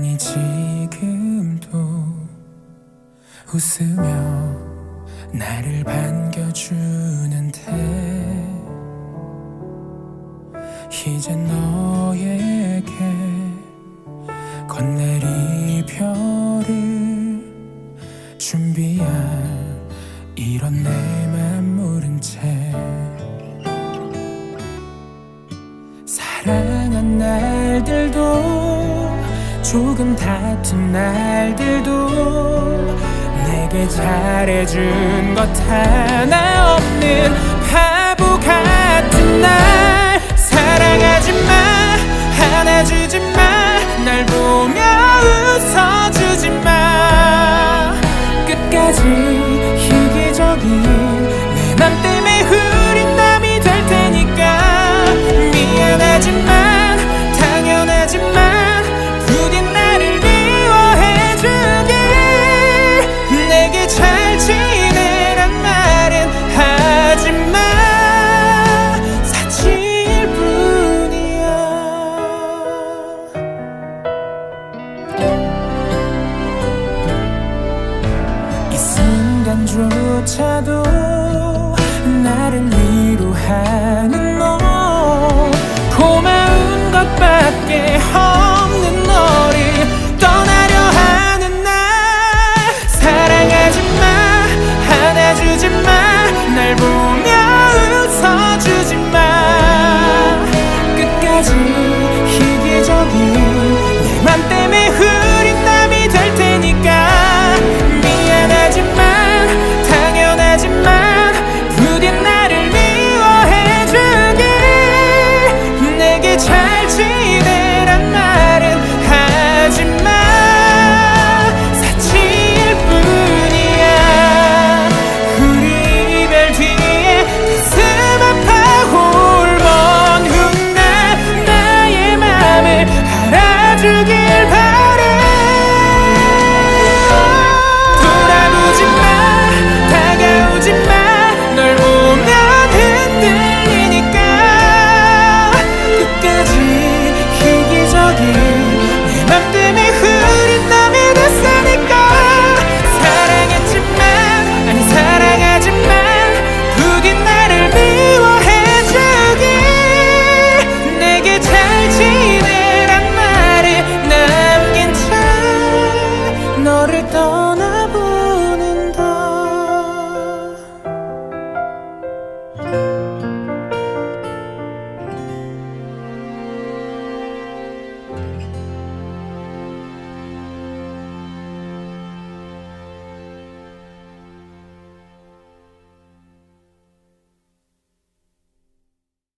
아니 지금도 웃으며 나를 반겨주는데 이제 너에게 건넬 이별을 준비한 이런 내맘 모른 채 사랑한 날들도 조금 다툰 날들도 내게 잘해준 것 하나 없는 바보 같은 나 순간조차도 나를 위로하는